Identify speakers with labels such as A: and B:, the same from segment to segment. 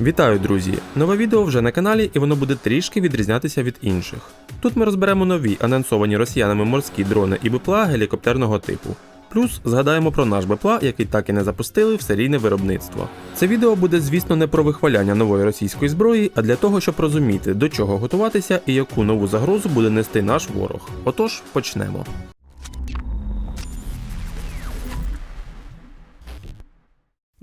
A: Вітаю, друзі! Нове відео вже на каналі, і воно буде трішки відрізнятися від інших. Тут ми розберемо нові анонсовані росіянами морські дрони і БПЛА гелікоптерного типу. Плюс згадаємо про наш БПЛА, який так і не запустили в серійне виробництво. Це відео буде, звісно, не про вихваляння нової російської зброї, а для того, щоб розуміти, до чого готуватися і яку нову загрозу буде нести наш ворог. Отож, почнемо.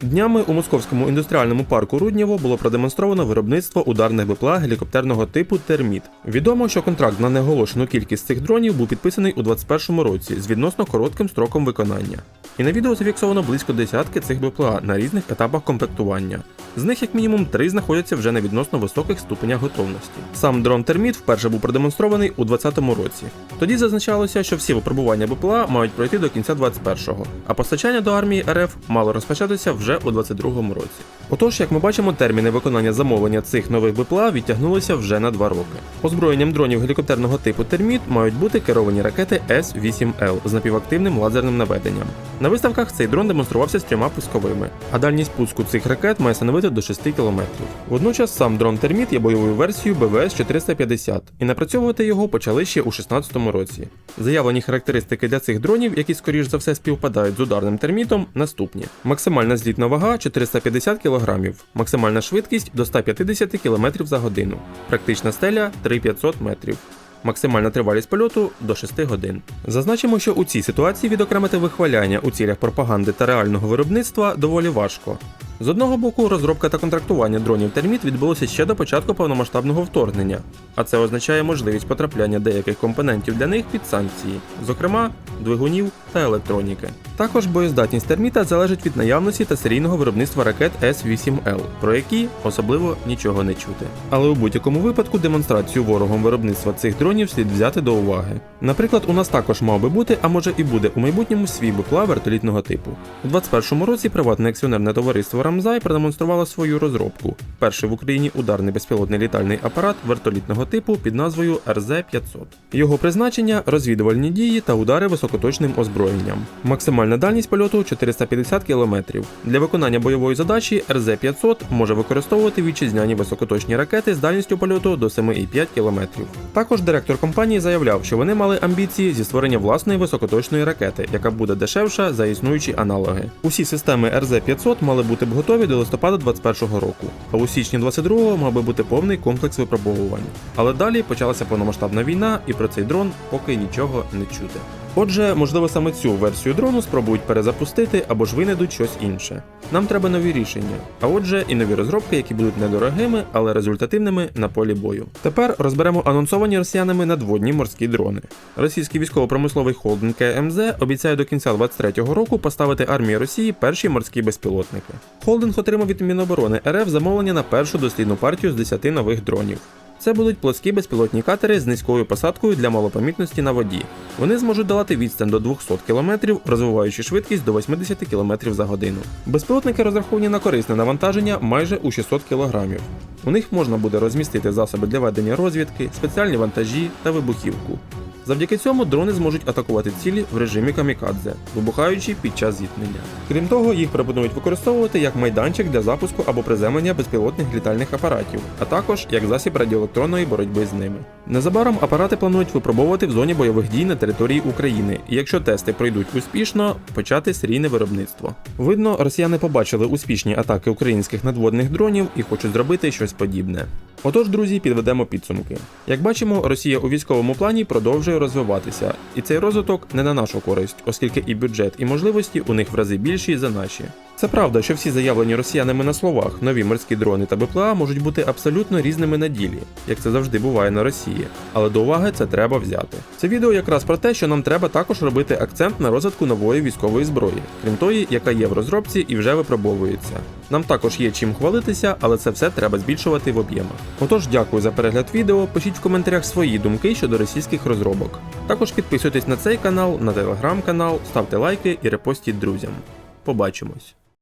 A: Днями у московському індустріальному парку Руднєво було продемонстровано виробництво ударних БПЛА гелікоптерного типу Терміт. Відомо, що контракт на неоголошену кількість цих дронів був підписаний у 2021 році з відносно коротким строком виконання. І на відео зафіксовано близько десятки цих БПЛА на різних етапах комплектування. З них як мінімум три знаходяться вже на відносно високих ступенях готовності. Сам дрон Терміт вперше був продемонстрований у 2020 році. Тоді зазначалося, що всі випробування БПЛА мають пройти до кінця 21-го, а постачання до армії РФ мало розпочатися вже у 22-му році. Отож, як ми бачимо, терміни виконання замовлення цих нових БПЛА відтягнулися вже на 2 роки. Озброєнням дронів гелікоптерного типу Терміт мають бути керовані ракети С-8Л з напівактивним лазерним наведенням. На виставках цей дрон демонструвався з трьома пусковими, а дальність пуску цих ракет має становити до 6 км. Водночас сам дрон Терміт є бойовою версією БВС 450, і напрацьовувати його почали ще у 2016 році. Заявлені характеристики для цих дронів, які скоріш за все співпадають з ударним термітом, наступні: максимальна злітна вага 450 кг, максимальна швидкість до 150 км за годину, практична стеля 3500 метрів. Максимальна тривалість польоту до 6 годин. Зазначимо, що у цій ситуації відокремити вихваляння у цілях пропаганди та реального виробництва доволі важко. З одного боку, розробка та контрактування дронів терміт відбулося ще до початку повномасштабного вторгнення, а це означає можливість потрапляння деяких компонентів для них під санкції, зокрема двигунів та електроніки. Також боєздатність терміта залежить від наявності та серійного виробництва ракет С-8Л, про які особливо нічого не чути. Але у будь-якому випадку демонстрацію ворогом виробництва цих дронів слід взяти до уваги. Наприклад, у нас також мав би бути, а може і буде у майбутньому свій БПЛА вертолітного типу. У 2021 році приватне акціонерне товариство Рамзай продемонструвало свою розробку. Перший в Україні ударний безпілотний літальний апарат вертолітного типу під назвою РЗ-500. Його призначення розвідувальні дії та удари високоточним озброєнням. Максимальна дальність польоту 450 км. Для виконання бойової задачі РЗ-500 може використовувати вітчизняні високоточні ракети з дальністю польоту до 7,5 км. Також директор компанії заявляв, що вони мали амбіції зі створення власної високоточної ракети, яка буде дешевша за існуючі аналоги. Усі системи РЗ-500 мали бути б готові до листопада 2021 року, а у січні 22-го мав би бути повний комплекс випробовувань. Але далі почалася повномасштабна війна, і про цей дрон поки нічого не чути. Отже, можливо, саме цю версію дрону спробують перезапустити або ж винайдуть щось інше. Нам треба нові рішення, а отже, і нові розробки, які будуть недорогими, але результативними на полі бою. Тепер розберемо анонсовані росіянами надводні морські дрони. Російський військово-промисловий холдинг КМЗ обіцяє до кінця 2023 року поставити армії Росії перші морські безпілотники. Холдинг отримав від Міноборони РФ замовлення на першу дослідну партію з 10 нових дронів. Це будуть плоскі безпілотні катери з низькою посадкою для малопомітності на воді. Вони зможуть долати відстань до 200 км, розвиваючи швидкість до 80 км за годину. Безпілотники розраховані на корисне навантаження майже у 600 кг. У них можна буде розмістити засоби для ведення розвідки, спеціальні вантажі та вибухівку. Завдяки цьому дрони зможуть атакувати цілі в режимі камікадзе, вибухаючи під час зіткнення. Крім того, їх пропонують використовувати як майданчик для запуску або приземлення безпілотних літальних апаратів, а також як засіб радіоелектронної боротьби з ними. Незабаром апарати планують випробовувати в зоні бойових дій на території України, і якщо тести пройдуть успішно, почати серійне виробництво. Видно, росіяни побачили успішні атаки українських надводних дронів і хочуть зробити щось подібне. Отож, друзі, підведемо підсумки. Як бачимо, Росія у військовому плані продовжує розвиватися, і цей розвиток не на нашу користь, оскільки і бюджет, і можливості у них в рази більші за наші. Це правда, що всі заявлені росіянами на словах нові морські дрони та БПЛА можуть бути абсолютно різними на ділі, як це завжди буває на Росії. Але до уваги це треба взяти. Це відео якраз про те, що нам треба також робити акцент на розвитку нової військової зброї, крім тої, яка є в розробці і вже випробовується. Нам також є чим хвалитися, але це все треба збільшувати в об'ємах. Отож, дякую за перегляд відео. Пишіть в коментарях свої думки щодо російських розробок. Також підписуйтесь на цей канал, на телеграм-канал, ставте лайки і репостіть друзям. Побачимось.